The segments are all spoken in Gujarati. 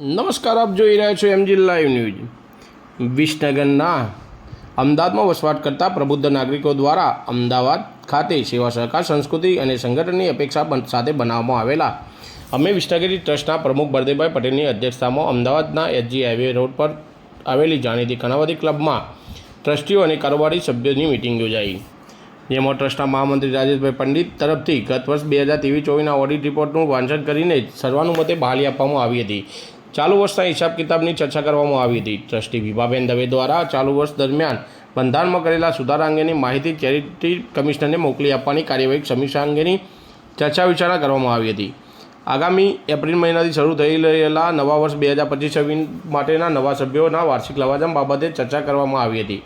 નમસ્કાર, આપ જોઈ રહ્યા છો એમજી લાઈવ ન્યૂઝ. વિસનગરના અમદાવાદમાં વસવાટ કરતા પ્રબુદ્ધ નાગરિકો દ્વારા અમદાવાદ ખાતે સેવા સહકાર સંસ્કૃતિ અને સંગઠનની અપેક્ષા સાથે બનાવવામાં આવેલા અમે વિસનગરી ટ્રસ્ટના પ્રમુખ બળદેવભાઈ પટેલની અધ્યક્ષતામાં અમદાવાદના એચજી હાઈવે રોડ પર આવેલી જાણીતી કણાવતી ક્લબમાં ટ્રસ્ટીઓ અને કારોબારી સભ્યોની મિટિંગ યોજાઈ. જેમાં ટ્રસ્ટના મહામંત્રી રાજેશભાઈ પંડિત તરફથી ગત વર્ષ બે હજાર ત્રેવીસ ચોવીસના ઓડિટ રિપોર્ટનું વાંચન કરીને સર્વાનુમતે બહાલી આપવામાં આવી હતી. ચાલુ વર્ષના હિસાબ કિતાબની ચર્ચા કરવામાં આવી હતી. ટ્રસ્ટી વિભાબેન દવે દ્વારા ચાલુ વર્ષ દરમિયાન બંધારણમાં કરેલા સુધારા અંગેની માહિતી ચેરિટી કમિશનરને મોકલી આપવાની કાર્યવાહી સમીક્ષા અંગેની ચર્ચા વિચારણા કરવામાં આવી હતી. આગામી એપ્રિલ મહિનાથી શરૂ થઈ રહેલા નવા વર્ષ બે હજાર પચીસ માટેના નવા સભ્યોના વાર્ષિક લવાજમ બાબતે ચર્ચા કરવામાં આવી હતી.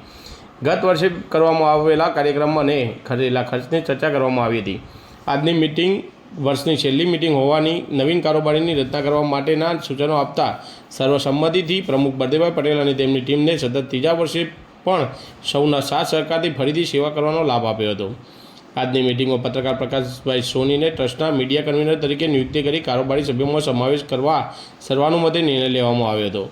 ગત વર્ષે કરવામાં આવેલા કાર્યક્રમ અને ખરેલા ખર્ચની ચર્ચા કરવામાં આવી હતી. આજની મિટિંગ વર્ષની છેલ્લી મિટિંગ હોવાની નવીન કારોબારીની રચના કરવા માટેના સૂચનો આપતા સર્વસંમતિથી પ્રમુખ બળદેવભાઈ પટેલ અને તેમની ટીમને સતત ત્રીજા વર્ષે પણ સૌના સાથ સહકારથી ફરીથી સેવા કરવાનો લાભ આપ્યો હતો. આજની મિટિંગમાં પત્રકાર પ્રકાશભાઈ સોનીને ટ્રસ્ટના મીડિયા કન્વીનર તરીકે નિયુક્તિ કરી કારોબારી સભ્યોમાં સમાવેશ કરવા સર્વાનુમતે નિર્ણય લેવામાં આવ્યો હતો.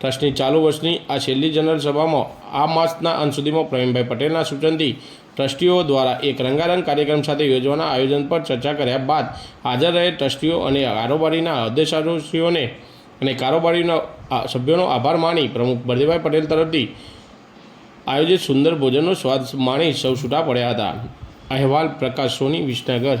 ટ્રસ્ટની ચાલુ વર્ષની આ છેલ્લી જનરલ સભામાં આ માસના અંત સુધીમાં પ્રવીણભાઈ પટેલના સૂચનથી ટ્રસ્ટીઓ દ્વારા એક રંગારંગ કાર્યક્રમ સાથે યોજવાના આયોજન પર ચર્ચા કર્યા બાદ હાજર રહે ટ્રસ્ટીઓ અને કારોબારીના અધ્યક્ષાશ્રીઓને અને કારોબારીના સભ્યોનો આભાર માની પ્રમુખ બળદેવભાઈ પટેલ તરફથી આયોજિત સુંદર ભોજનનો સ્વાદ માણી સૌ છૂટા પડ્યા હતા. અહેવાલ પ્રકાશ સોની વિસનગર.